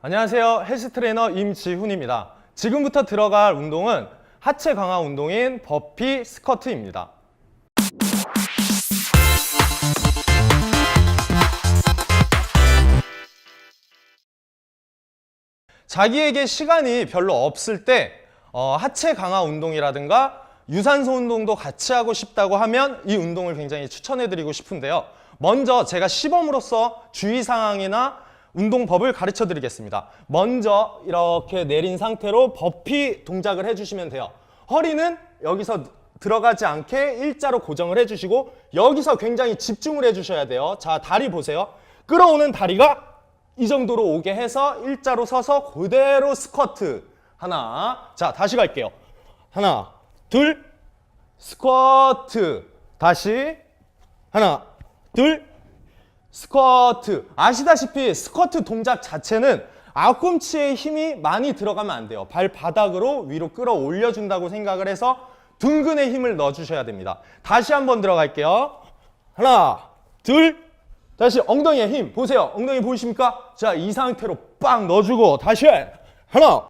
안녕하세요. 헬스 트레이너 임지훈입니다. 지금부터 들어갈 운동은 하체 강화 운동인 버피 스쿼트입니다. 자기에게 시간이 별로 없을 때 어, 하체 강화 운동이라든가 유산소 운동도 같이 하고 싶다고 하면 이 운동을 굉장히 추천해드리고 싶은데요. 먼저 제가 시범으로서 주의사항이나 운동법을 가르쳐 드리겠습니다. 먼저 이렇게 내린 상태로 버피 동작을 해주시면 돼요. 허리는 여기서 들어가지 않게 일자로 고정을 해주시고 여기서 굉장히 집중을 해주셔야 돼요. 자, 다리 보세요. 끌어오는 다리가 이 정도로 오게 해서 일자로 서서 그대로 스쿼트. 하나. 자, 다시 갈게요. 하나, 둘, 스쿼트. 다시. 하나, 둘, 스쿼트. 아시다시피 스쿼트 동작 자체는 앞꿈치에 힘이 많이 들어가면 안 돼요. 발바닥으로 위로 끌어올려 준다고 생각을 해서 둥근에 힘을 넣어 주셔야 됩니다. 다시 한번 들어갈게요. 하나, 둘, 다시 엉덩이에 힘 보세요. 엉덩이 보이십니까? 자, 이 상태로 빵 넣어주고 다시 하나,